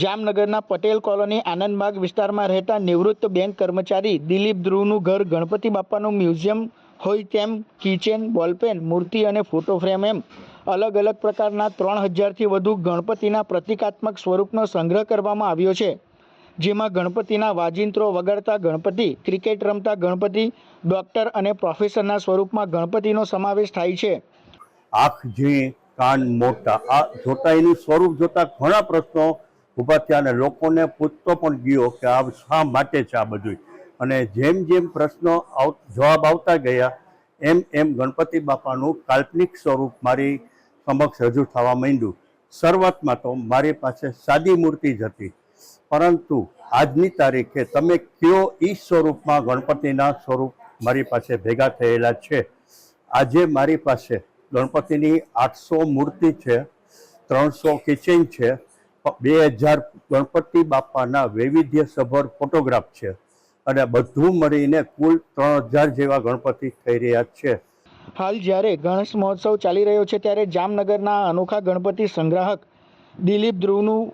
જામનગરના પટેલ કોલોની આનંદબાગ વિસ્તારમાં રહેતા નિવૃત્ત બેંક કર્મચારી દિલીપ ધ્રુવનું ઘર ગણપતિ બાપાનું મ્યુઝિયમ હોય તેમ કિચેન, બોલપેન, મૂર્તિ અને ફોટો ફ્રેમ એમ અલગ અલગ પ્રકારના ત્રણ હજારથી વધુ ગણપતિના પ્રતિકાત્મક સ્વરૂપનો સંગ્રહ કરવામાં આવ્યો છે. જેમાં ગણપતિના વાજિંત્રો વગાડતા ગણપતિ, ક્રિકેટ રમતા ગણપતિ, ડોક્ટર અને પ્રોફેસરના સ્વરૂપમાં ગણપતિનો સમાવેશ થાય છે. આંખ ઝીણી, કાન મોટા, આ જોતા એનું સ્વરૂપ જોતા ઘણા પ્રશ્નો ઊભા થયા અને લોકોને પૂછતો પણ ગયો કે આ શા માટે છે આ બધું અને જેમ જેમ પ્રશ્નો જવાબ આવતા ગયા, એમ એમ ગણપતિ બાપાનું કાલ્પનિક સ્વરૂપ મારી સમક્ષ રજૂ થવા માંડ્યું. શરૂઆતમાં તો મારી પાસે સાદી મૂર્તિ જ હતી. પરંતુ આજની તારીખે તમે કયો ઈ સ્વરૂપમાં ગણપતિના સ્વરૂપ મારી પાસે ભેગા થયેલા છે? આજે મારી પાસે ગણપતિની આઠસો મૂર્તિ છે, ત્રણસો કિચન છે બે હજાર ગણપતિ બાપાના વૈવિધ્યસભર ફોટોગ્રાફ છે. અને બધું મળીને કુલ ત્રણ હજાર જેવા ગણપતિ થઈ રહ્યા છે. હાલ જ્યારે ગણેશ મહોત્સવ ચાલી રહ્યો છે, ત્યારે જામનગરના અનોખા ગણપતિ સંગ્રાહક દિલીપ ધ્રુવનું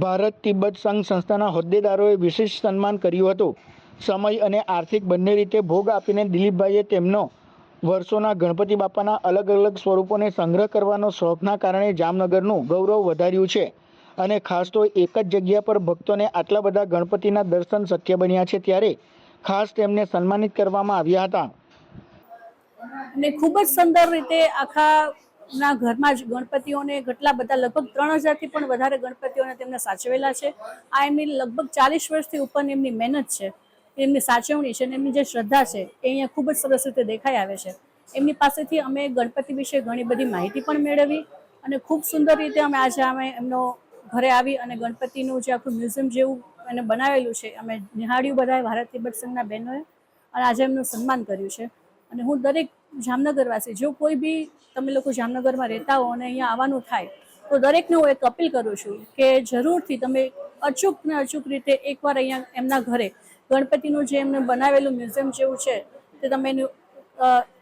ભારત તિબ્બત સંઘ સંસ્થાના હોદ્દેદારોએ વિશેષ સન્માન કર્યું હતું. સમય અને આર્થિક બંને રીતે ભોગ આપીને દિલીપભાઈએ તેમનો વર્ષોના ગણપતિ બાપાના અલગ અલગ સ્વરૂપોને સંગ્રહ કરવાનો શોખના કારણે જામનગરનું ગૌરવ વધાર્યું છે. અને ખાસ તો એક જ જગ્યા પર ભક્તોને આટલા બધા ગણપતિના દર્શન શક્ય બન્યા છે ત્યારે ખાસ તેમને સન્માનિત કરવામાં આવ્યા હતા. અને ખૂબ જ સુંદર રીતે આખા ના ઘરમાં જ ગણપતિઓને ઘટલા બધા લગભગ ત્રણ હજારથી પણ વધારે ગણપતિઓને તેમને સાચવેલા છે. આ એમની લગભગ ચાલીસ વર્ષથી ઉપરની એમની મહેનત છે. એમની સાચવણી છે અને એમની જે શ્રદ્ધા છે એ અહીંયા ખૂબ જ સરસ રીતે દેખાઈ આવે છે. એમની પાસેથી અમે ગણપતિ વિશે ઘણી બધી માહિતી પણ મેળવી અને ખૂબ સુંદર રીતે અમે આજે અમે એમનો ઘરે આવી અને ગણપતિનું જે આખું મ્યુઝિયમ જેવું એને બનાવેલું છે, અમે નિહાળ્યું બધાએ, ભારત તિબેટ સંઘના બહેનોએ, અને આજે એમનું સન્માન કર્યું છે. અને હું દરેક જામનગરવાસી, જો કોઈ બી તમે લોકો જામનગરમાં રહેતા હો અને અહીંયા આવવાનું થાય, તો દરેકને હું એક અપીલ કરું છું કે જરૂરથી તમે અચૂક ને અચૂક રીતે એકવાર અહીંયા એમના ઘરે ગણપતિનું જે એમને બનાવેલું મ્યુઝિયમ જેવું છે, તે તમે એનું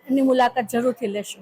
એની મુલાકાત જરૂરથી લેશો.